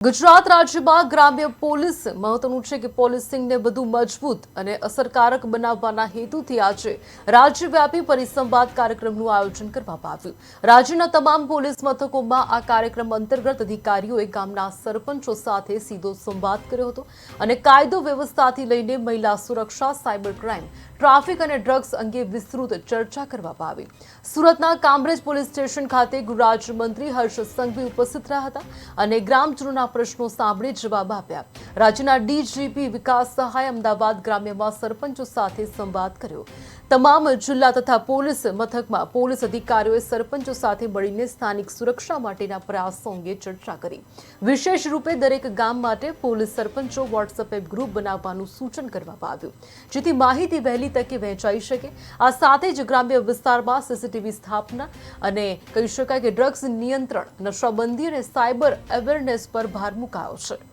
ગુજરાત રાજ્યમાં ગ્રામ્ય પોલીસ મહત્વનું છે કે પોલીસિંગને વધુ મજબૂત અને અસરકારક બનાવવાના હેતુથી આજે રાજ્યવ્યાપી પરિસંવાદ કાર્યક્રમનું આયોજન કરવામાં આવ્યું. રાજ્યના તમામ પોલીસ મથકોમાં આ કાર્યક્રમ અંતર્ગત અધિકારીઓએ ગામના સરપંચો સાથે સીધો સંવાદ કર્યો હતો અને કાયદો વ્યવસ્થાથી લઈને મહિલા સુરક્ષા, સાયબર ક્રાઇમ ટ્રાફિક અને ડ્રગ્સ અંગે વિસ્તૃત ચર્ચા કરવામાં આવી. સુરતના કામરેજ પોલીસ સ્ટેશન ખાતે ગૃહ મંત્રી હર્ષ સંઘવી ઉપસ્થિત રહ્યા હતા અને ગ્રામજનોના પ્રશ્નો સાંભળી જવાબ આપ્યા. રાજ્યના ડીજીપી વિકાસ સહાય અમદાવાદ ગ્રામ્યમાં સરપંચો સાથે સંવાદ કર્યો. તમામ જિલ્લા તથા પોલીસ મથકમાં પોલીસ અધિકારીઓએ સરપંચો સાથે મળીને સ્થાનિક સુરક્ષા માટેના પ્રયાસો અંગે ચર્ચા કરી. વિશેષ રૂપે દરેક ગામ માટે પોલીસ સરપંચો વોટ્સએપ ગ્રુપ બનાવવાનું સૂચન કરવામાં આવ્યું. જેથી માહિતી વહેલી તકે વહેંચાઈ શકે. આ સાથે જ ગ્રામ્ય વિસ્તારમાં સીસીટીવી સ્થાપના અને કહી શકાય કે ડ્રગ્સ નિયંત્રણ, નશાબંધી અને સાયબર અવેરનેસ પર ભાર મુકાયો છે.